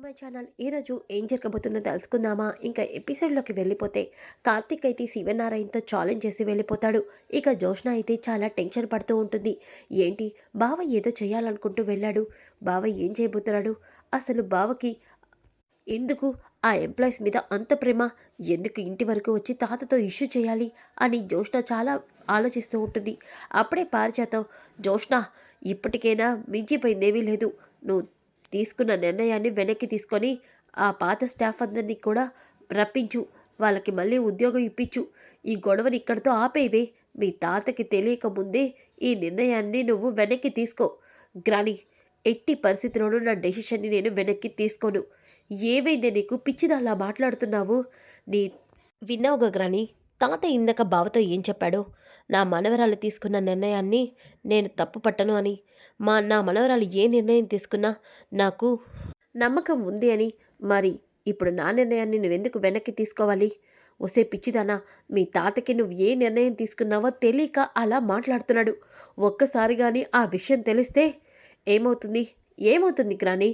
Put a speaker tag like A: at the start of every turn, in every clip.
A: To my channel ఈరోజు ఏం జరగబోతుందో తెలుసుకుందామా? ఇంకా ఎపిసోడ్లోకి వెళ్ళిపోతే కార్తిక్ అయితే శివనారాయణతో ఛాలెంజ్ చేసి వెళ్ళిపోతాడు. ఇక జోష్ణ అయితే చాలా టెన్షన్ పడుతూ ఉంటుంది. ఏంటి? బావ ఏదో చేయాలనుకుంటూ వెళ్ళాడు. బావ ఏం చేయబోతున్నాడు? అసలు బావకి ఎందుకు ఆ ఎంప్లాయీస్ మీద అంత ప్రేమ? ఎందుకు ఇంటి వరకు వచ్చి తాతతో ఇష్యూ చేయాలి? అని జోష్ణ చాలా ఆలోచిస్తూ ఉంటుంది. అప్పుడే పారిజాతం జోష్ణ ఇప్పటికైనా మించిపోయిందేమీ లేదు. నువ్వు తీసుకున్న నిర్ణయాన్ని వెనక్కి తీసుకొని ఆ పాత స్టాఫ్ అందరినీ కూడా రప్పించు వాళ్ళకి మళ్ళీ ఉద్యోగం ఇప్పించు. ఈ గొడవని ఇక్కడితో ఆపేవే. మీ తాతకి తెలియక ముందే ఈ నిర్ణయాన్ని నువ్వు వెనక్కి తీసుకో. గ్రాని ఎట్టి పరిస్థితిలోనూ నా డెసిషన్ని నేను వెనక్కి తీసుకోను. ఏవైందే నీకు? పిచ్చిదా అలా మాట్లాడుతున్నావు? నీ విన్నావుగా గ్రాని? తాత ఇందాక బావతో ఏం చెప్పాడో? నా మనవరాలు తీసుకున్న నిర్ణయాన్ని నేను తప్పు పట్టను అని మా నా మనవరాలు ఏ నిర్ణయం తీసుకున్నా నాకు నమ్మకం ఉంది అని. మరి ఇప్పుడు నా నిర్ణయాన్ని నువ్వెందుకు వెనక్కి తీసుకోవాలి? ఒసే పిచ్చిదానా మీ తాతకి నువ్వు ఏ నిర్ణయం తీసుకున్నావో తెలియక అలా మాట్లాడుతున్నాడు. ఒక్కసారి కానీ ఆ విషయం తెలిస్తే ఏమవుతుంది? ఏమవుతుంది గ్రాని?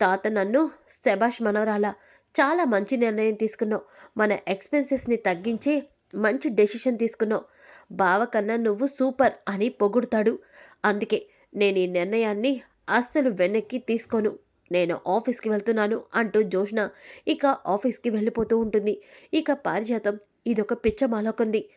A: తాత నన్ను శభాష్ మనవరాల చాలా మంచి నిర్ణయం తీసుకున్నావు. మన ఎక్స్పెన్సెస్ని తగ్గించి మంచి డెసిషన్ తీసుకున్నావు. బావ కన్నా నువ్వు సూపర్ అని పొగుడుతాడు. అందుకే నేను ఈ నిర్ణయాన్ని అస్సలు వెనక్కి తీసుకోను. నేను ఆఫీస్కి వెళ్తున్నాను అంటూ జోష్న ఇక ఆఫీస్కి వెళ్ళిపోతూ ఉంటుంది. ఇక పారిజాతం ఇదొక పిచ్చమాలకుంది.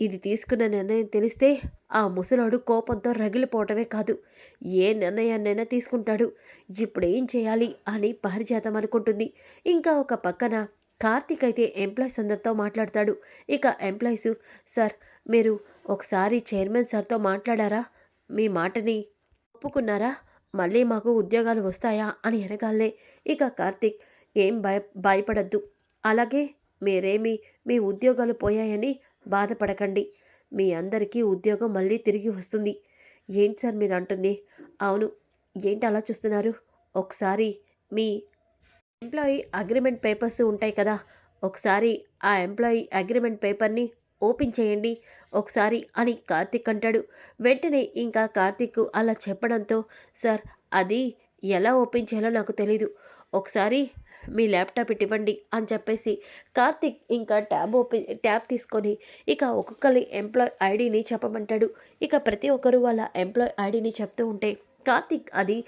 A: ఇది తీసుకున్న నిర్ణయం తెలిస్తే ఆ ముసలాడు కోపంతో రగిలిపోవటమే కాదు. ఏ నిర్ణయాన్నైనా తీసుకుంటాడు. ఇప్పుడు ఏం చేయాలి అని పారిజాతం అనుకుంటుంది. ఇంకా ఒక పక్కన కార్తీక్ అయితే ఎంప్లాయీస్ అందరితో మాట్లాడతాడు. ఇక ఎంప్లాయీస్ సార్ మీరు ఒకసారి చైర్మన్ సార్తో మాట్లాడారా? మీ మాటని ఒప్పుకున్నారా? మళ్ళీ మాకు ఉద్యోగాలు వస్తాయా? అని అడగాలే. ఇక కార్తీక్ ఏం భయ భయపడద్దు. అలాగే మీరేమి మీ ఉద్యోగాలు పోయాయని బాధపడకండి. మీ అందరికీ ఉద్యోగం మళ్ళీ తిరిగి వస్తుంది. ఏంటి సార్ మీరు అంటుంది? అవును. ఏంటి అలా చూస్తున్నారు? ఒకసారి మీ ఎంప్లాయీ అగ్రిమెంట్ పేపర్స్ ఉంటాయి కదా ఒకసారి ఆ ఎంప్లాయీ అగ్రిమెంట్ పేపర్ని ఓపెన్ చేయండి. ఒకసారి అని కార్తిక్ అంటాడు. వెంటనే ఇంకా కార్తిక్ అలా చెప్పడంతో సార్ అది ఎలా ఓపెన్ చేయాలో నాకు తెలీదు. ఒకసారి మీ ల్యాప్టాప్ ఇవ్వండి అని చెప్పేసి కార్తిక్ ఇంకా ట్యాబ్ ఓపెన్ ట్యాబ్ తీసుకొని ఇక ఒక్కొక్కరి ఎంప్లాయ్ ఐడిని చెప్పమంటాడు. ఇక ప్రతి ఒక్కరు వాళ్ళ ఎంప్లాయ్ ఐడిని చెప్తూ ఉంటే కార్తిక్ అది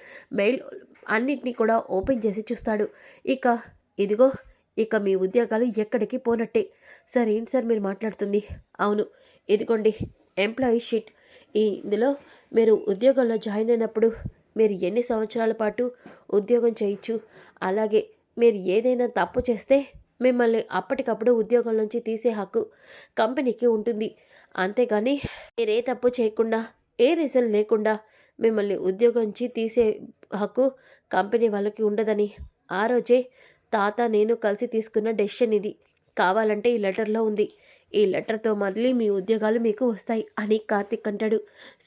A: మెయిల్ అన్నిటినీ కూడా ఓపెన్ చేసి చూస్తాడు. ఇక ఇదిగో ఇక మీ ఉద్యోగాలు ఎక్కడికి పోనట్టే. సార్ ఏంటి సార్ మీరు మాట్లాడుతుంది? అవును ఇదిగోండి ఎంప్లాయీ షీట్ ఈ ఇందులో మీరు ఉద్యోగంలో జాయిన్ అయినప్పుడు మీరు ఎన్ని సంవత్సరాల పాటు ఉద్యోగం చేయొచ్చు? అలాగే మీరు ఏదైనా తప్పు చేస్తే మిమ్మల్ని అప్పటికప్పుడు ఉద్యోగం నుంచి తీసే హక్కు కంపెనీకి ఉంటుంది. అంతేగాని మీరే తప్పు చేయకుండా ఏ రీజన్ లేకుండా మిమ్మల్ని ఉద్యోగం నుంచి తీసే హక్కు కంపెనీ వాళ్ళకి ఉండదని. ఆ రోజే తాత నేను కలిసి తీసుకున్న డెసిషన్ ఇది. కావాలంటే ఈ లెటర్లో ఉంది. ఈ లెటర్తో మళ్ళీ మీ ఉద్యోగాలు మీకు వస్తాయి అని కార్తిక్ అంటాడు.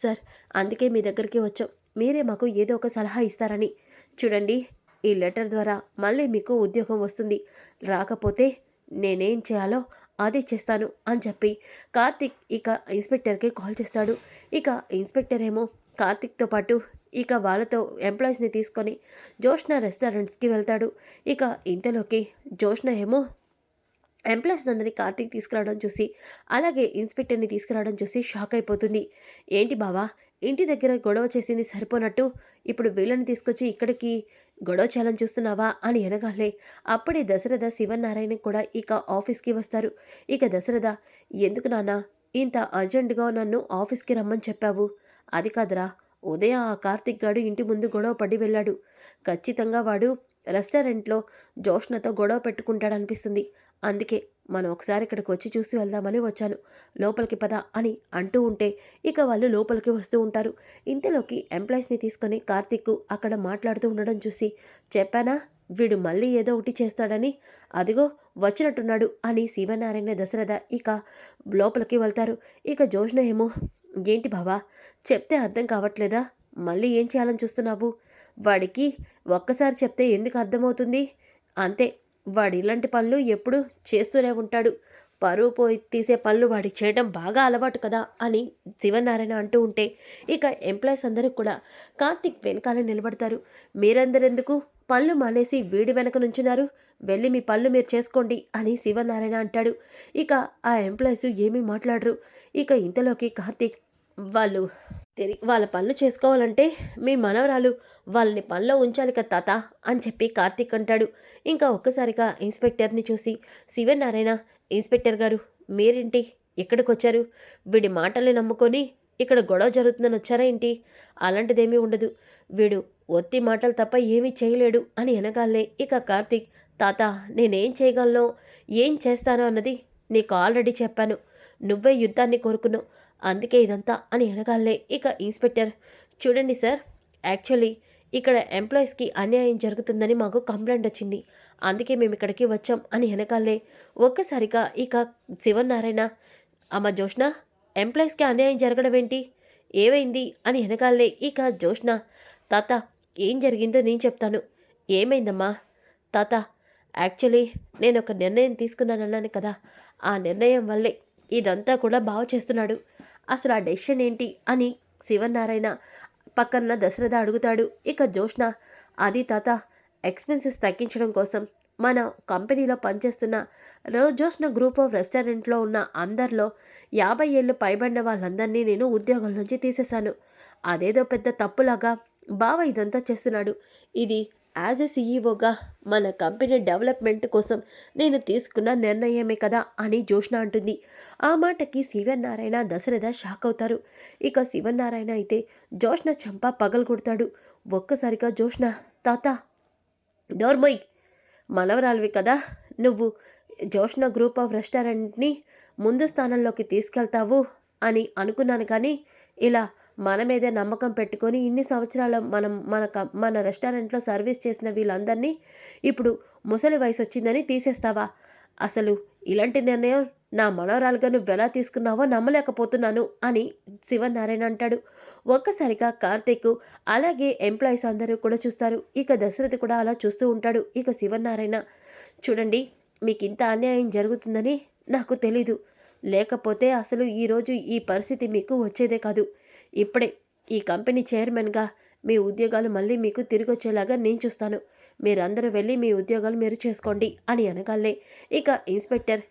A: సార్ అందుకే మీ దగ్గరికి వచ్చాం. మీరే మాకు ఏదో ఒక సలహా ఇస్తారని. చూడండి ఈ లెటర్ ద్వారా మళ్ళీ మీకు ఉద్యోగం వస్తుంది. రాకపోతే నేనేం చేయాలో అదే చేస్తాను అని చెప్పి కార్తిక్ ఇక ఇన్స్పెక్టర్కి కాల్ చేస్తాడు. ఇక ఇన్స్పెక్టర్ ఏమో కార్తిక్తో పాటు ఇక వాళ్ళతో ఎంప్లాయీస్ని తీసుకొని జోష్న రెస్టారెంట్స్కి వెళ్తాడు. ఇక ఇంతలోకి జోష్న ఏమో ఎంప్లాయీస్ అందరినీ కార్తీక్ తీసుకురావడం చూసి అలాగే ఇన్స్పెక్టర్ని తీసుకురావడం చూసి షాక్ అయిపోతుంది. ఏంటి బావా ఇంటి దగ్గర గొడవ చేసింది సరిపోనట్టు ఇప్పుడు వీళ్ళని తీసుకొచ్చి ఇక్కడికి గొడవ చేయాలని చూస్తున్నావా? అని ఎనగాలే. అప్పుడే దశరథ శివనారాయణ కూడా ఇక ఆఫీస్కి వస్తారు. ఇక దశరథ ఎందుకు నాన్న ఇంత అర్జెంటుగా నన్ను ఆఫీస్కి రమ్మని చెప్పావు? అది కాదురా ఉదయం ఆ కార్తిక్ గాడు ఇంటి ముందు గొడవ పడి వెళ్ళాడు. ఖచ్చితంగా వాడు రెస్టారెంట్లో జోష్నతో గొడవ పెట్టుకుంటాడనిపిస్తుంది. అందుకే మనం ఒకసారి ఇక్కడికి వచ్చి చూసి వెళ్దామని వచ్చాను. లోపలికి పద అని అంటూ ఉంటే ఇక వాళ్ళు లోపలికి వస్తూ ఉంటారు. ఇంతలోకి ఎంప్లాయీస్ని తీసుకొని కార్తిక్ అక్కడ మాట్లాడుతూ ఉండడం చూసి చెప్పానా? వీడు మళ్ళీ ఏదో ఒకటి చేస్తాడని? అదిగో వచ్చినట్టున్నాడు అని శివనారాయణ దశరథ ఇక లోపలికి వెళ్తారు. ఇక జోష్ణ ఏమో ఏంటి బావా చెప్తే అర్థం కావట్లేదా? మళ్ళీ ఏం చేయాలని చూస్తున్నావు? వాడికి ఒక్కసారి చెప్తే ఎందుకు అర్థమవుతుంది? అంతే వాడు ఇలాంటి పనులు ఎప్పుడు చేస్తూనే ఉంటాడు. పరువు పోయి తీసే పనులు వాడికి చేయడం బాగా అలవాటు కదా అని శివనారాయణ అంటూ ఉంటే ఇక ఎంప్లాయీస్ అందరూ కూడా కార్తిక్ వెనకాల నిలబడతారు. మీరందరెందుకు? పళ్ళు మానేసి వీడి వెనక నుంచున్నారు. వెళ్ళి మీ పళ్ళు మీరు చేసుకోండి అని శివనారాయణ అంటాడు. ఇక ఆ ఎంప్లాయీస్ ఏమీ మాట్లాడరు. ఇక ఇంతలోకి కార్తీక్ వాళ్ళు తిరిగి వాళ్ళ పనులు చేసుకోవాలంటే మీ మనవరాలు వాళ్ళని పనిలో ఉంచాలి కదా తాత అని చెప్పి కార్తీక్ అంటాడు. ఇంకా ఒక్కసారిగా ఇన్స్పెక్టర్ని చూసి శివనారాయణ ఇన్స్పెక్టర్ గారు మీరేంటి ఎక్కడికి వచ్చారు వీడి మాటల్ని నమ్ముకొని ఇక్కడ గొడవ జరుగుతుందని వచ్చారా ఏంటి? అలాంటిదేమీ ఉండదు. వీడు ఒత్తి మాటలు తప్ప ఏమీ చేయలేడు అని అనగాలే ఇక కార్తీక్ తాత నేనేం చేయగలను? ఏం చేస్తానో అన్నది నీకు ఆల్రెడీ చెప్పాను. నువ్వే యుద్ధాన్ని కోరుకున్నావు. అందుకే ఇదంతా అని అనగాలే ఇక ఇన్స్పెక్టర్. చూడండి సార్ యాక్చువల్లీ ఇక్కడ ఎంప్లాయీస్కి అన్యాయం జరుగుతుందని మాకు కంప్లైంట్ వచ్చింది. అందుకే మేము ఇక్కడికి వచ్చాం అని వెనకాలే ఒక్కసారిగా ఇక శివనారాయణ అమ్మ జోష్న ఎంప్లాయీస్కి అన్యాయం జరగడం ఏంటి? ఏమైంది? అని వెనకాలే ఇక జోష్ణ తాత ఏం జరిగిందో నేను చెప్తాను. ఏమైందమ్మా? తాత యాక్చువల్లీ నేను ఒక నిర్ణయం తీసుకున్నానన్నాను కదా. ఆ నిర్ణయం వల్లే ఇదంతా కూడా బాగు చేస్తున్నాడు. అసలు ఆ డెసిషన్ ఏంటి అని శివనారాయణ పక్కన దశరథ అడుగుతాడు. ఇక జోష్ణ అది తాత ఎక్స్పెన్సెస్ తగ్గించడం కోసం మన కంపెనీలో పనిచేస్తున్న రోజోష్ణ గ్రూప్ ఆఫ్ రెస్టారెంట్లో ఉన్న అందరిలో యాభై ఏళ్ళు పైబడిన వాళ్ళందరినీ నేను ఉద్యోగం నుంచి తీసేశాను. అదేదో పెద్ద తప్పులాగా బావ ఇదంతా చేస్తున్నాడు. ఇది యాజ్ ఎ సీఈఓగా మన కంపెనీ డెవలప్మెంట్ కోసం నేను తీసుకున్న నిర్ణయమే కదా అని జోష్ణ అంటుంది. ఆ మాటకి శివనారాయణ దశరథ షాక్ అవుతారు. ఇక శివనారాయణ అయితే జోష్ణ చంప పగలగొడతాడు ఒక్కసారిగా జోష్ణ తాత! డోర్మోయ్! మనవరాలివి కదా. నువ్వు జోష్ణ గ్రూప్ ఆఫ్ రెస్టారెంట్ని ముందు స్థానంలోకి తీసుకెళ్తావు అని అనుకున్నాను కానీ ఇలా మన మీదే నమ్మకం పెట్టుకొని ఇన్ని సంవత్సరాలు మనం మన మన రెస్టారెంట్లో సర్వీస్ చేసిన వీళ్ళందరినీ ఇప్పుడు ముసలి వయసు వచ్చిందని తీసేస్తావా? అసలు ఇలాంటి నిర్ణయం నా మనవరాలుగా నువ్వు ఎలా తీసుకున్నావో నమ్మలేకపోతున్నాను అని శివనారాయణ అంటాడు. ఒక్కసారిగా కార్తీక్ అలాగే ఎంప్లాయీస్ అందరూ కూడా చూస్తారు. ఇక దశరథ్ కూడా అలా చూస్తూ ఉంటాడు. ఇక శివనారాయణ చూడండి మీకు ఇంత అన్యాయం జరుగుతుందని నాకు తెలీదు. లేకపోతే అసలు ఈరోజు ఈ పరిస్థితి మీకు వచ్చేదే కాదు. ఇప్పుడే ఈ కంపెనీ చైర్మన్గా మీ ఉద్యోగాలు మళ్ళీ మీకు తిరిగి వచ్చేలాగా నేను చూస్తాను. మీరందరూ వెళ్ళి మీ ఉద్యోగాలు మీరు చేసుకోండి అని అనగానే ఇక ఇన్స్పెక్టర్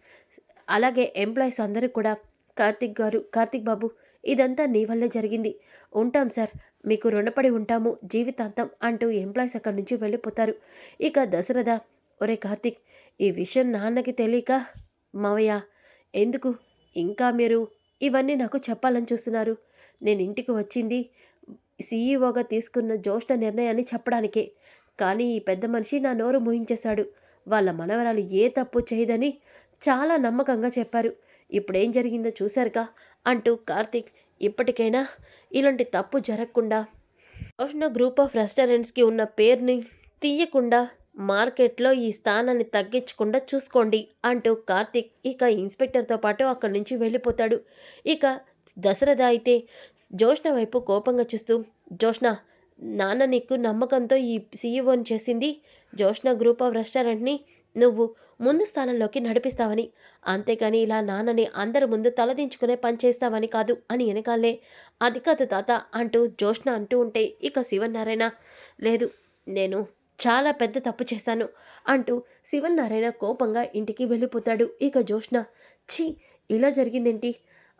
A: అలాగే ఎంప్లాయీస్ అందరూ కూడా కార్తిక్ గారు కార్తిక్ బాబు ఇదంతా నీ వల్లే జరిగింది. ఉంటాం సార్ మీకు రుణపడి ఉంటాము జీవితాంతం అంటూ ఎంప్లాయీస్ అక్కడి నుంచి వెళ్ళిపోతారు. ఇక దశరథ ఒరే కార్తిక్ ఈ విషయం నాన్నకి తెలియక మావయ్య ఎందుకు? ఇంకా మీరు ఇవన్నీ నాకు చెప్పాలని చూస్తున్నారు. నేను ఇంటికి వచ్చింది. సీఈఓగా తీసుకున్న జ్యోష్ణ నిర్ణయాన్ని చెప్పడానికే. కానీ ఈ పెద్ద మనిషి నా నోరు మోహించేశాడు వాళ్ళ మనవరాలు ఏ తప్పు చేయదని చాలా నమ్మకంగా చెప్పారు. ఇప్పుడేం జరిగిందో చూశారుగా అంటూ కార్తీక్ ఇప్పటికైనా ఇలాంటి తప్పు జరగకుండా జోష్న గ్రూప్ ఆఫ్ రెస్టారెంట్స్కి ఉన్న పేరుని తీయకుండా మార్కెట్లో ఈ స్థానాన్ని తగ్గించకుండా చూసుకోండి అంటూ కార్తీక్ ఇక ఇన్స్పెక్టర్తో పాటు అక్కడి నుంచి వెళ్ళిపోతాడు. ఇక దశరథ అయితే జోష్ణ వైపు కోపంగా చూస్తూ జోష్ణ నాన్న నీకు నమ్మకంతో ఈ సీఈఓని చేసింది. జోష్ణ గ్రూప్ ఆఫ్ రెస్టారెంట్ని నువ్వు ముందు స్థానంలోకి నడిపిస్తావని అంతేకాని ఇలా నాన్నని అందరి ముందు తలదించుకునే పని చేస్తావని కాదు అని వెనకాలే అది కాదు తాత అంటూ జోష్ణ అంటూ ఉంటే ఇక శివనారాయణ లేదు నేను చాలా పెద్ద తప్పు చేశాను అంటూ శివనారాయణ కోపంగా ఇంటికి వెళ్ళిపోతాడు. ఇక జోష్ణ ఛీ ఇలా జరిగిందేంటి?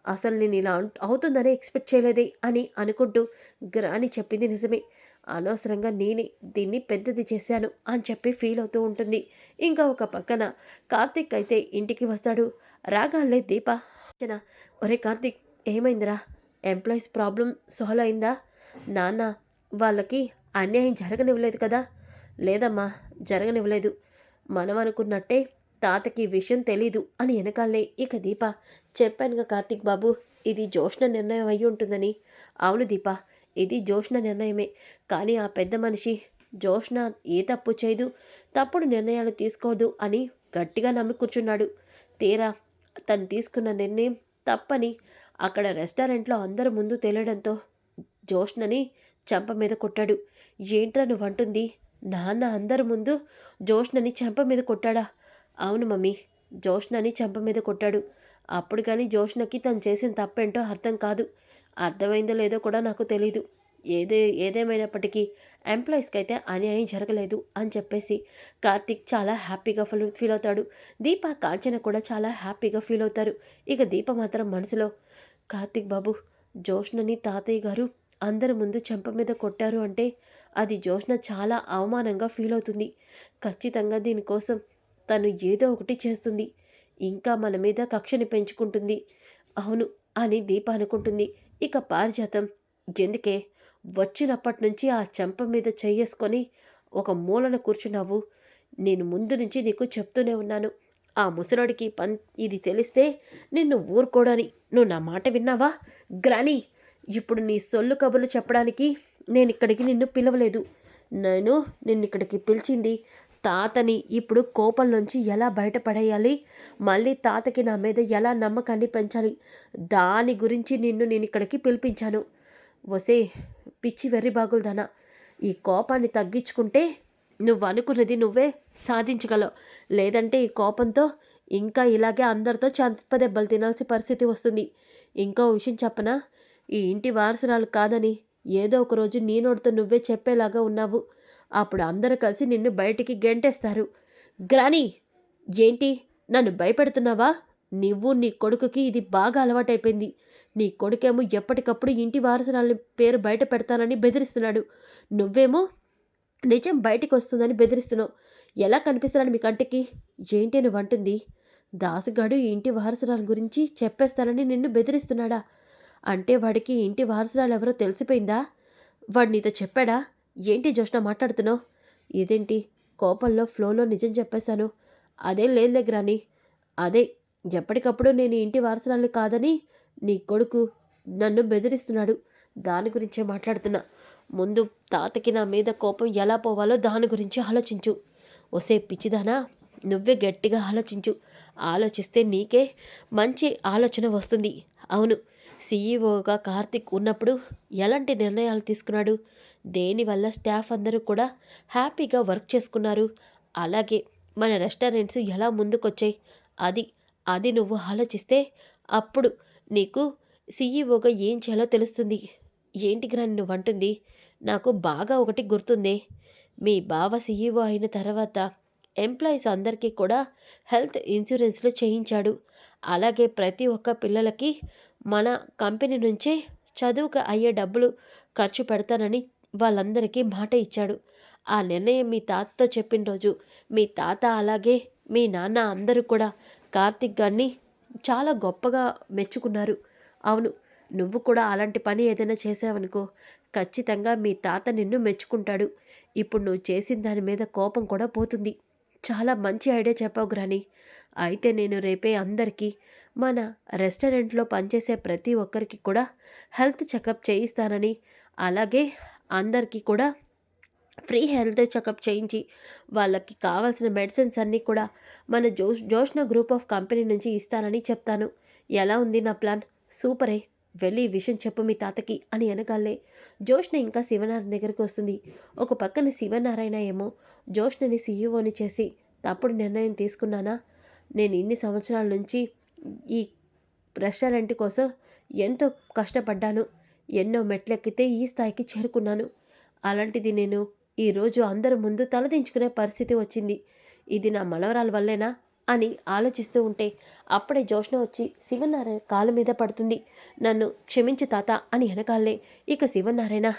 A: అసలు నేను ఇలా అవుతుందనే అవుతుందని ఎక్స్పెక్ట్ చేయలేదే అని అనుకుంటూ గ్రాని చెప్పింది నిజమే. అనవసరంగా నేనే దీన్ని పెద్దది చేశాను అని చెప్పి ఫీల్ అవుతూ ఉంటుంది. ఇంకా ఒక పక్కన కార్తీక్ అయితే ఇంటికి వస్తాడు. రాగాలే దీప ఒరే కార్తీక్ ఏమైందిరా? ఎంప్లాయీస్ ప్రాబ్లం సాల్వ్ అయిందా? నాన్న వాళ్ళకి అన్యాయం జరగనివ్వలేదు కదా? లేదమ్మా జరగనివ్వలేదు. మనం అనుకున్నట్టే తాతకి విషయం తెలీదు అని వెనకాలే ఇక దీప చెప్పానుగా కార్తీక్ బాబు ఇది జోష్ణ నిర్ణయం అయి ఉంటుందని. అవును దీప ఇది జోష్ణ నిర్ణయమే. కానీ ఆ పెద్ద మనిషి జోష్ణ ఏ తప్పు చేయదు తప్పుడు నిర్ణయాలు తీసుకోదు అని గట్టిగా నమ్మి కూర్చున్నాడు. తీరా తను తీసుకున్న నిర్ణయం తప్పని అక్కడ రెస్టారెంట్లో అందరి ముందు తేలడంతో జోష్ణని చెంప మీద కొట్టాడు. ఏంట్రా నువ్వంటుంది? నాన్న అందరి ముందు జోష్ణని చెంప మీద కొట్టాడా? అవును మమ్మీ జోష్నని చెంప మీద కొట్టాడు. అప్పుడు కానీ జోష్నకి తను చేసిన తప్పేంటో అర్థం కాదు. అర్థమైందో లేదో కూడా నాకు తెలీదు. ఏదే ఏదేమైనప్పటికీ ఎంప్లాయీస్కి అయితే అన్యాయం జరగలేదు అని చెప్పేసి కార్తిక్ చాలా హ్యాపీగా ఫీల్ ఫీల్ అవుతాడు. దీప కాంచన కూడా చాలా హ్యాపీగా ఫీల్ అవుతారు. ఇక దీప మాత్రం మనసులో కార్తిక్ బాబు జోష్నని తాతయ్య గారు అందరి ముందు చెంప మీద కొట్టారు అంటే అది జోష్న చాలా అవమానంగా ఫీల్ అవుతుంది. ఖచ్చితంగా దీనికోసం తను ఏదో ఒకటి చేస్తుంది. ఇంకా మన మీద కక్షని పెంచుకుంటుంది. అవును అని దీప అనుకుంటుంది. ఇక పారిజాతం. ఎందుకే? వచ్చినప్పటి నుంచి ఆ చెంప మీద చెయ్యేసుకొని ఒక మూలన కూర్చున్నావు. నేను ముందు నుంచి నీకు చెప్తూనే ఉన్నాను. ఆ ముసలోడికి పన్ ఇది తెలిస్తే నిన్ను ఊరుకోడని. నువ్వు నా మాట విన్నావా? గ్రానీ ఇప్పుడు నీ సొల్లు కబుర్లు చెప్పడానికి నేను ఇక్కడికి నిన్ను పిలవలేదు. నేను నిన్ను ఇక్కడికి పిలిచింది తాతని ఇప్పుడు కోపం నుంచి ఎలా బయటపడేయాలి? మళ్ళీ తాతకి నా మీద ఎలా నమ్మకాన్ని పెంచాలి? దాని గురించి నిన్ను నేను ఇక్కడికి పిలిపించాను. వసే పిచ్చి వెర్రి బాగులదానా ఈ కోపాన్ని తగ్గించుకుంటే నువ్వు అనుకున్నది నువ్వే సాధించగలవు. లేదంటే ఈ కోపంతో ఇంకా ఇలాగే అందరితో చంపదెబ్బలు తినాల్సిన పరిస్థితి వస్తుంది. ఇంకో విషయం చెప్పనా? ఈ ఇంటి వారసురాలు కాదని ఏదో ఒక రోజు నీ నోటితో నువ్వే చెప్పేలాగా ఉన్నావు. అప్పుడు అందరూ కలిసి నిన్ను బయటికి గెంటేస్తారు. గ్రానీ ఏంటి? నన్ను భయపెడుతున్నావా? నువ్వు నీ కొడుకుకి ఇది బాగా అలవాటైపోయింది. నీ కొడుకేమో ఎప్పటికప్పుడు ఇంటి వారసురాలి పేరు బయట పెడతానని బెదిరిస్తున్నాడు. నువ్వేమో నిజం బయటికి వస్తుందని బెదిరిస్తున్నావు. ఎలా కనిపిస్తున్నాను మీ కంటికి? ఏంటి నువ్వు అంటుంది. దాసుగాడు ఇంటి వారసురాల గురించి చెప్పేస్తానని నిన్ను బెదిరిస్తున్నాడా? అంటే వాడికి ఇంటి వారసురాలు ఎవరో తెలిసిపోయిందా? వాడు నీతో చెప్పాడా? ఏంటి జోష్న మాట్లాడుతున్నావు? ఇదేంటి? కోపంలో ఫ్లోలో నిజం చెప్పేశాను. అదే లేదులే గ్రాని అదే ఎప్పటికప్పుడు నేను ఇంటి వారసురాలు కాదని నీ కొడుకు నన్ను బెదిరిస్తున్నాడు. దాని గురించే మాట్లాడుతున్నా. ముందు తాతకి నా మీద కోపం ఎలా పోవాలో దాని గురించి ఆలోచించు. ఒసే పిచ్చిదానా నువ్వే గట్టిగా ఆలోచించు. ఆలోచిస్తే నీకే మంచి ఆలోచన వస్తుంది. అవును సీఈఓగా కార్తిక్ ఉన్నప్పుడు ఎలాంటి నిర్ణయాలు తీసుకున్నాడు? దేనివల్ల స్టాఫ్ అందరూ కూడా హ్యాపీగా వర్క్ చేసుకున్నారు? అలాగే మన రెస్టారెంట్స్ ఎలా ముందుకొచ్చాయి? అది అది నువ్వు ఆలోచిస్తే అప్పుడు నీకు సీఈఓగా ఏం చేయాలో తెలుస్తుంది. ఏంటి గ్రాని నువ్వు అంటుంది? నాకు బాగా ఒకటి గుర్తుంది. మీ బావ సీఈఓ అయిన తర్వాత ఎంప్లాయీస్ అందరికీ కూడా హెల్త్ ఇన్సూరెన్స్లు చేయించాడు. అలాగే ప్రతి ఒక్క పిల్లలకి మన కంపెనీ నుంచే చదువుకు అయ్యే డబ్బులు ఖర్చు పెడతానని వాళ్ళందరికీ మాట ఇచ్చాడు. ఆ నిర్ణయం మీ తాతతో చెప్పిన రోజు. మీ తాత అలాగే మీ నాన్న అందరూ కూడా కార్తిక్ గారిని చాలా గొప్పగా మెచ్చుకున్నారు. అవును నువ్వు కూడా అలాంటి పని ఏదైనా చేసావనుకో. ఖచ్చితంగా మీ తాత నిన్ను మెచ్చుకుంటాడు. ఇప్పుడు నువ్వు చేసిన దాని మీద కోపం కూడా పోతుంది. చాలా మంచి ఐడియా చెప్పావు గ్రాని. అయితే నేను రేపే అందరికీ మన రెస్టారెంట్లో పనిచేసే ప్రతి ఒక్కరికి కూడా హెల్త్ చెకప్ చేయిస్తానని అలాగే అందరికీ కూడా ఫ్రీ హెల్త్ చెకప్ చేయించి వాళ్ళకి కావాల్సిన మెడిసిన్స్ అన్నీ కూడా మన జోష్ జోష్న గ్రూప్ ఆఫ్ కంపెనీ నుంచి ఇస్తానని చెప్తాను. ఎలా ఉంది నా ప్లాన్? సూపరే. వెళ్ళి ఈ విషయం చెప్పు మీ తాతకి అని అనగాలే. జోష్న ఇంకా శివనారాయణ దగ్గరికి వస్తుంది. ఒక పక్కన శివనారాయణ ఏమో జోష్నని సీఈఓని చేసి తప్పుడు నిర్ణయం తీసుకున్నానా? నేను ఇన్ని సంవత్సరాల నుంచి ఈ రెస్టారెంట్ కోసం ఎంతో కష్టపడ్డాను. ఎన్నో మెట్లెక్కితే ఈ స్థాయికి చేరుకున్నాను. అలాంటిది నేను ఈరోజు అందరి ముందు తలదించుకునే పరిస్థితి వచ్చింది. ఇది నా మనవరాల వల్లేనా అని ఆలోచిస్తూ ఉంటే అప్పుడే జోష్ణ వచ్చి శివనారాయణ కాళ్ళ మీద పడుతుంది. నన్ను క్షమించు తాత అని వెనకాలే. ఇక శివనారాయణ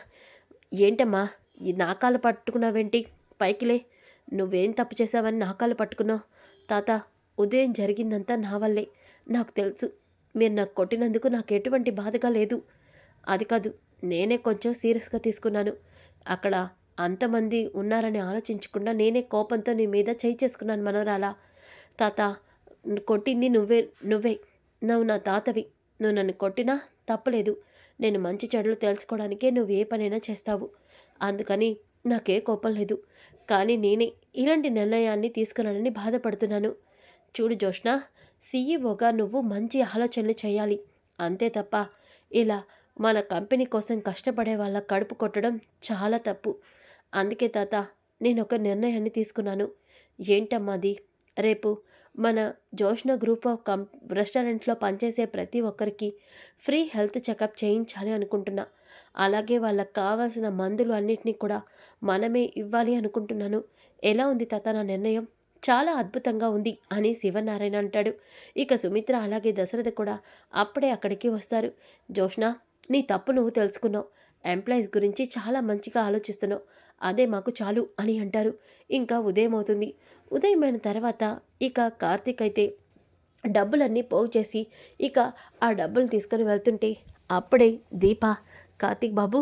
A: ఏంటమ్మా? నా కాళ్ళు పట్టుకున్నావేంటి? పైకిలే నువ్వేం తప్పు చేసావని నా కాళ్ళు పట్టుకున్నావు? తాత ఉదయం జరిగిందంతా నా వల్లే. నాకు తెలుసు. మీరు నాకు కొట్టినందుకు నాకు ఎటువంటి బాధగా లేదు. అది కాదు నేనే కొంచెం సీరియస్గా తీసుకున్నాను. అక్కడ అంతమంది ఉన్నారని ఆలోచించకుండా నేనే కోపంతో నీ మీద చేయి చేసుకున్నాను మనోరాలా. తాత కొట్టింది నువ్వే నువ్వే. నువ్వు నా తాతవి. నువ్వు నన్ను కొట్టినా తప్పలేదు. నేను మంచి చెడులు తెలుసుకోవడానికే నువ్వు ఏ పనైనా చేస్తావు. అందుకని నాకే కోపం లేదు. కానీ నేనే ఇలాంటి నిర్ణయాన్ని తీసుకున్నానని బాధపడుతున్నాను. చూడు జోష్న సీఈఓగా నువ్వు మంచి ఆలోచనలు చేయాలి. అంతే తప్ప ఇలా మన కంపెనీ కోసం కష్టపడే వాళ్ళ కడుపు కొట్టడం చాలా తప్పు. అందుకే తాత నేను ఒక నిర్ణయాన్ని తీసుకున్నాను. ఏంటమ్మాది రేపు మన జోష్న గ్రూప్ ఆఫ్ కం రెస్టారెంట్లో పనిచేసే ప్రతి ఒక్కరికి ఫ్రీ హెల్త్ చెకప్ చేయించాలి అనుకుంటున్నా. అలాగే వాళ్ళకి కావాల్సిన మందులు అన్నిటినీ కూడా మనమే ఇవ్వాలి అనుకుంటున్నాను. ఎలా ఉంది తాత నా నిర్ణయం? చాలా అద్భుతంగా ఉంది అని శివనారాయణ అంటాడు. ఇక సుమిత్ర అలాగే దశరథ కూడా అప్పుడే అక్కడికి వస్తారు. జోష్ణ నీ తప్పు నువ్వు తెలుసుకున్నావు. ఎంప్లాయీస్ గురించి చాలా మంచిగా ఆలోచిస్తున్నావు. అదే మాకు చాలు అని అంటారు. ఇంకా ఉదయం అవుతుంది. ఉదయమైన తర్వాత ఇక కార్తీక్ అయితే డబ్బులన్నీ పోగు చేసి ఇక ఆ డబ్బులు తీసుకొని వెళ్తుంటే అప్పుడే దీప కార్తీక్ బాబు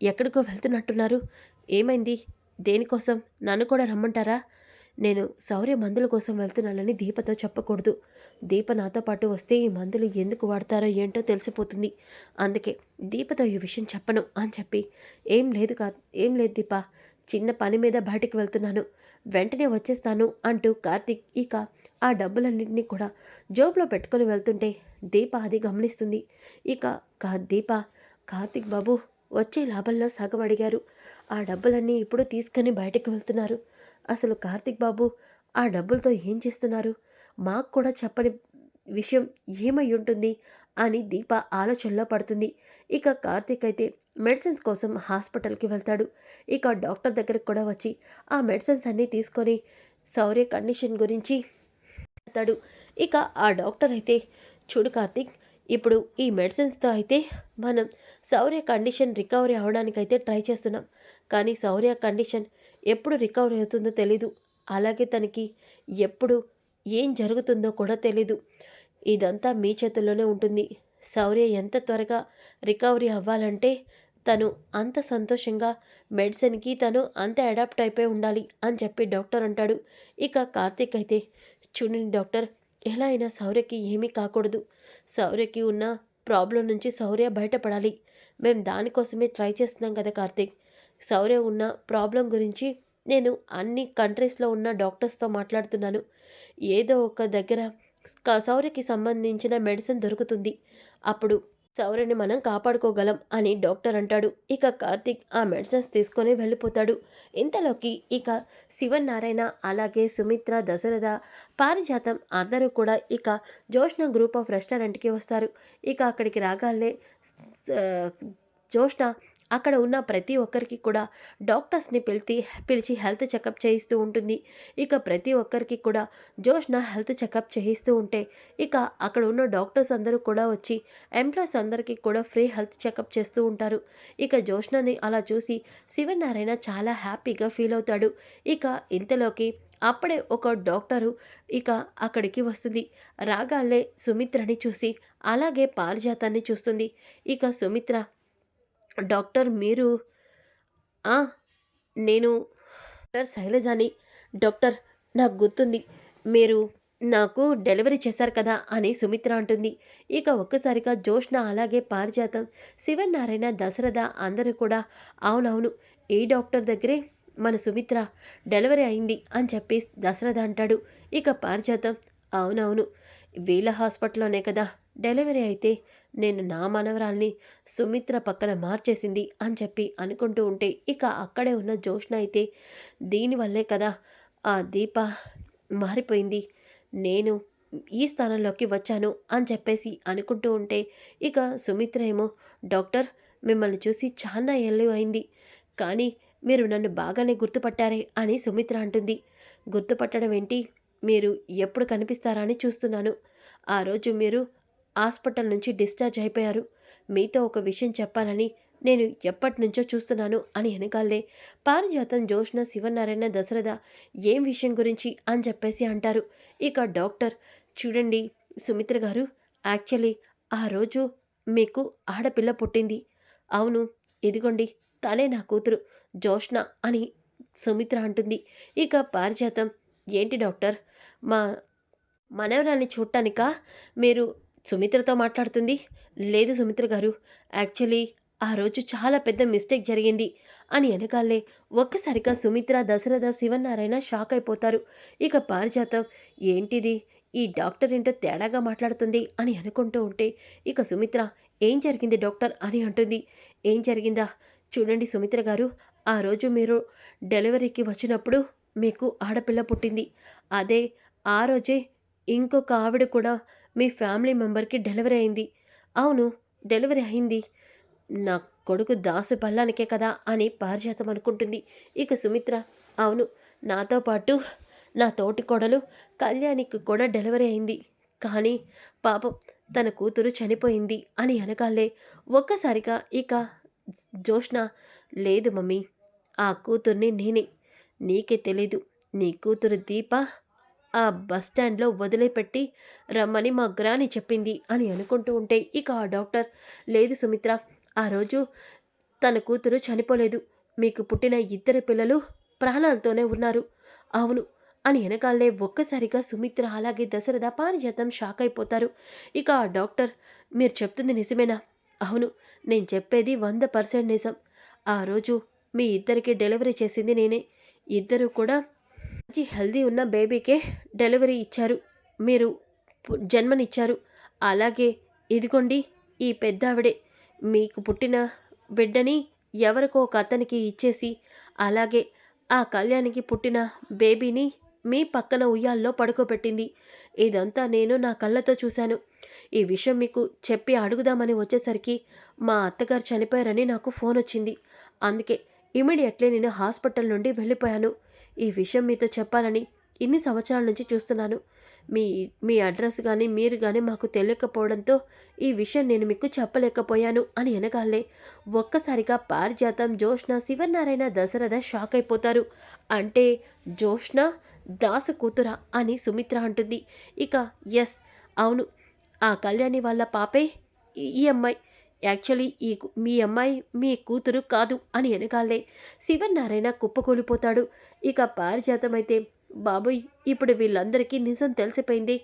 A: ఎక్కడికో వెళ్తున్నట్టున్నారు. ఏమైంది? దేనికోసం? నన్ను కూడా రమ్మంటారా? నేను శౌర్య మందుల కోసం వెళ్తున్నానని దీపతో చెప్పకూడదు. దీప నాతో పాటు వస్తే ఈ మందులు ఎందుకు వాడతారో ఏంటో తెలిసిపోతుంది. అందుకే దీపతో ఈ విషయం చెప్పను అని చెప్పి ఏం లేదు కా ఏం లేదు దీప చిన్న పని మీద బయటికి వెళ్తున్నాను. వెంటనే వచ్చేస్తాను అంటూ కార్తీక్ ఇక ఆ డబ్బులన్నింటినీ కూడా జోబులో పెట్టుకొని వెళ్తుంటే దీప అది గమనిస్తుంది. ఇక కా దీప కార్తీక్ బాబు వచ్చే లాభంలో సగం అడిగారు. ఆ డబ్బులన్నీ ఇప్పుడు తీసుకొని బయటకు వెళ్తున్నారు. అసలు కార్తిక్ బాబు ఆ డబ్బులతో ఏం చేస్తున్నారు? మాకు కూడా చెప్పని విషయం ఏమై ఉంటుంది? అని దీప ఆలోచనలో పడుతుంది. ఇక కార్తీక్ అయితే మెడిసిన్స్ కోసం హాస్పిటల్కి వెళ్తాడు. ఇక డాక్టర్ దగ్గరికి కూడా వచ్చి ఆ మెడిసిన్స్ అన్నీ తీసుకొని సౌర్య కండిషన్ గురించి వెళ్తాడు ఇక ఆ డాక్టర్ అయితే చూడు కార్తీక్ ఇప్పుడు ఈ మెడిసిన్స్తో అయితే మనం సౌర్య కండిషన్ రికవరీ అవడానికైతే ట్రై చేస్తున్నాం. కానీ సౌర్య కండిషన్ ఎప్పుడు రికవరీ అవుతుందో తెలీదు. అలాగే తనకి ఎప్పుడు ఏం జరుగుతుందో కూడా తెలీదు. ఇదంతా మీ చేతుల్లోనే ఉంటుంది. శౌర్య ఎంత త్వరగా రికవరీ అవ్వాలంటే తను అంత సంతోషంగా మెడిసిన్కి తను అంత అడాప్ట్ అయిపోయి ఉండాలి అని చెప్పి డాక్టర్ అంటాడు. ఇక కార్తీక్ అయితే చూడండి డాక్టర్ ఎలా అయినా శౌర్యకి ఏమీ కాకూడదు. శౌర్యకి ఉన్న ప్రాబ్లం నుంచి శౌర్య బయటపడాలి. మేము దానికోసమే ట్రై చేస్తున్నాం కదా కార్తీక్. శౌర్య ఉన్న ప్రాబ్లం గురించి నేను అన్ని కంట్రీస్లో ఉన్న డాక్టర్స్తో మాట్లాడుతున్నాను. ఏదో ఒక దగ్గర సౌర్యకి సంబంధించిన మెడిసిన్ దొరుకుతుంది. అప్పుడు సౌర్యని మనం కాపాడుకోగలం అని డాక్టర్ అంటాడు. ఇక కార్తిక్ ఆ మెడిసిన్స్ తీసుకొని వెళ్ళిపోతాడు. ఇంతలోకి ఇక శివన్ నారాయణ అలాగే సుమిత్ర దశరథ పారిజాతం అందరూ కూడా ఇక జోష్ణ గ్రూప్ ఆఫ్ రెస్టారెంట్కి వస్తారు. ఇక అక్కడికి రాగానే జోష్ణ అక్కడ ఉన్న ప్రతి ఒక్కరికి కూడా డాక్టర్స్ని పిలిచి పిలిచి హెల్త్ చెకప్ చేయిస్తూ ఉంటుంది. ఇక ప్రతి ఒక్కరికి కూడా జోష్న హెల్త్ చెకప్ చేయిస్తూ ఉంటే ఇక అక్కడ ఉన్న డాక్టర్స్ అందరూ కూడా వచ్చి ఎంప్లాయీస్ అందరికీ కూడా ఫ్రీ హెల్త్ చెకప్ చేస్తూ ఉంటారు. ఇక జోష్నని అలా చూసి శివనారాయణ చాలా హ్యాపీగా ఫీల్ అవుతాడు. ఇక ఇంతలోకి అప్పుడే ఒక డాక్టరు ఇక అక్కడికి వస్తుంది. రాగాలే సుమిత్రని చూసి అలాగే పారిజాతాన్ని చూస్తుంది. ఇక సుమిత్ర డాక్టర్ మీరు నేను డాక్టర్ శైలజాని డాక్టర్ నాకు గుర్తుంది. మీరు నాకు డెలివరీ చేశారు కదా అని సుమిత్ర అంటుంది. ఇక ఒక్కసారిగా జోష్న అలాగే పారిజాతం. శివనారాయణ దశరథ అందరూ కూడా అవునవును ఏ డాక్టర్ దగ్గరే మన సుమిత్ర డెలివరీ అయింది అని చెప్పి దశరథ అంటాడు. ఇక పారిజాతం. అవునవును వీళ్ళ హాస్పిటల్లోనే కదా డెలివరీ అయితే నేను నా మనవరాల్ని సుమిత్ర పక్కన మార్చేసింది అని చెప్పి అనుకుంటూ ఉంటే ఇక అక్కడే ఉన్న జోష్ణ అయితే దీనివల్లే కదా ఆ దీప మారిపోయింది. నేను ఈ స్థానంలోకి వచ్చాను అని చెప్పేసి అనుకుంటూ ఉంటే ఇక సుమిత్ర ఏమో డాక్టర్ మిమ్మల్ని చూసి చాలా ఏళ్ళు అయింది. కానీ మీరు నన్ను బాగానే గుర్తుపట్టారే అని సుమిత్ర అంటుంది. గుర్తుపట్టడం ఏంటి? మీరు ఎప్పుడు కనిపిస్తారా అని చూస్తున్నాను. ఆ రోజు మీరు హాస్పిటల్ నుంచి డిశ్చార్జ్ అయిపోయారు. మీతో ఒక విషయం చెప్పాలని నేను ఎప్పటి నుంచో చూస్తున్నాను అని వెనకాలే. పారిజాతం జోష్న శివనారాయణ దశరథ ఏం విషయం గురించి అని చెప్పేసి అంటారు. ఇక డాక్టర్ చూడండి సుమిత్ర గారు యాక్చువల్లీ ఆ రోజు మీకు ఆడపిల్ల పుట్టింది. అవును ఇదిగోండి తనే నా కూతురు జోష్న అని సుమిత్ర అంటుంది. ఇక పారిజాతం ఏంటి డాక్టర్? మా మనవరాన్ని చూడటానికా? మీరు సుమిత్రతో మాట్లాడుతుంది. లేదు సుమిత్ర గారు యాక్చువల్లీ ఆ రోజు చాలా పెద్ద మిస్టేక్ జరిగింది అని వెనకాలే ఒక్కసారిగా సుమిత్ర దశరథ శివనారాయణ షాక్ అయిపోతారు. ఇక పారిజాతం ఏంటిది? ఈ డాక్టర్ ఏంటో తేడాగా మాట్లాడుతుంది అని అనుకుంటూ ఉంటే ఇక సుమిత్ర ఏం జరిగింది డాక్టర్? అని అంటుంది. ఏం జరిగిందా? చూడండి సుమిత్ర గారు ఆ రోజు మీరు డెలివరీకి వచ్చినప్పుడు మీకు ఆడపిల్ల పుట్టింది. అదే ఆ రోజే ఇంకొక ఆవిడ కూడా మీ ఫ్యామిలీ మెంబర్కి డెలివరీ అయింది. అవును డెలివరీ అయింది. నా కొడుకు దాసు పల్లానికే కదా అని పారిజాతం అనుకుంటుంది. ఇక సుమిత్ర అవును నాతో పాటు నా తోటి కోడలు కళ్యాణికి కూడా డెలివరీ అయింది. కానీ పాపం తన కూతురు చనిపోయింది అని అనగాలే. ఒక్కసారిగా ఇక జోష్న లేదు మమ్మీ ఆ కూతుర్ని నేనే. నీకే తెలీదు నీ కూతురు దీప ఆ బస్ స్టాండ్లో వదిలిపెట్టి రమ్మని మా గ్రాని చెప్పింది అని అనుకుంటూ ఉంటే ఇక ఆ డాక్టర్ లేదు సుమిత్ర ఆ రోజు తన కూతురు చనిపోలేదు. మీకు పుట్టిన ఇద్దరు పిల్లలు ప్రాణాలతోనే ఉన్నారు. అవును. అని వెనకాలే ఒక్కసారిగా సుమిత్ర అలాగే దశరథ పారిజాతం షాక్ అయిపోతారు. ఇక ఆ డాక్టర్ మీరు చెప్తుంది నిజమేనా? అవును. నేను చెప్పేది వంద పర్సెంట్ నిజం. ఆ రోజు మీ ఇద్దరికి డెలివరీ చేసింది నేనే. ఇద్దరు కూడా మంచి హెల్దీ ఉన్న బేబీకే డెలివరీ ఇచ్చారు. మీరు జన్మనిచ్చారు. అలాగే ఇదిగోండి ఈ పెద్దావిడే. మీకు పుట్టిన బిడ్డని ఎవరికో ఒక అతనికి ఇచ్చేసి అలాగే ఆ కళ్యాణికి పుట్టిన బేబీని మీ పక్కన ఉయ్యాల్లో పడుకోబెట్టింది. ఇదంతా నేను నా కళ్ళతో చూశాను. ఈ విషయం మీకు చెప్పి అడుగుదామని వచ్చేసరికి మా అత్తగారు చనిపోయారని నాకు ఫోన్ వచ్చింది అందుకే ఇమీడియట్లీ నేను హాస్పిటల్ నుండి వెళ్ళిపోయాను. ఈ విషయం మీతో చెప్పాలని ఇన్ని సంవత్సరాల నుంచి చూస్తున్నాను. మీ మీ అడ్రస్ కానీ మీరు కానీ మాకు తెలియకపోవడంతో ఈ విషయం నేను మీకు చెప్పలేకపోయాను అని అనగాలే ఒక్కసారిగా పారిజాతం జోష్ణ శివనారాయణ దశరథ షాక్ అయిపోతారు. అంటే జోష్ణ దాసు కూతురా అని సుమిత్ర అంటుంది. ఇక ఎస్ అవును. ఆ కళ్యాణి వాళ్ళ పాపే ఈ- అమ్మాయి. యాక్చువల్లీ ఈ మీ అమ్మాయి మీ కూతురు కాదు అని వెనకాలే శివనారాయణ కుప్పకూలిపోతాడు. ఇక పారిజాతం అయితే బాబోయ్ ఇప్పుడు వీళ్ళందరికీ నిజం తెలిసిపోయింది.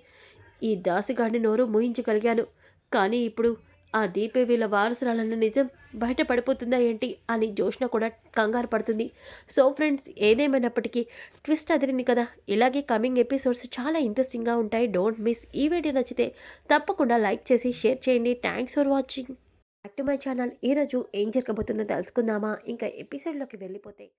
A: ఈ దాసిగాడిని నోరు మూయించగలిగాను. కానీ ఇప్పుడు ఆ దీపే వీళ్ళ వారసురాలన్న నిజం బయటపడిపోతుందా ఏంటి? అని జోష్న కూడా కంగారు పడుతుంది. సో ఫ్రెండ్స్ ఏదేమైనప్పటికీ ట్విస్ట్ అదిరింది కదా. ఇలాగే కమింగ్ ఎపిసోడ్స్ చాలా ఇంట్రెస్టింగ్గా ఉంటాయి. Don't miss. ఈ వీడియో నచ్చితే తప్పకుండా లైక్ చేసి షేర్ చేయండి. Thanks for watching. Back to my channel. ఈరోజు ఏం జరగబోతుందో తెలుసుకుందామా? ఇంకా ఎపిసోడ్లోకి వెళ్ళిపోతే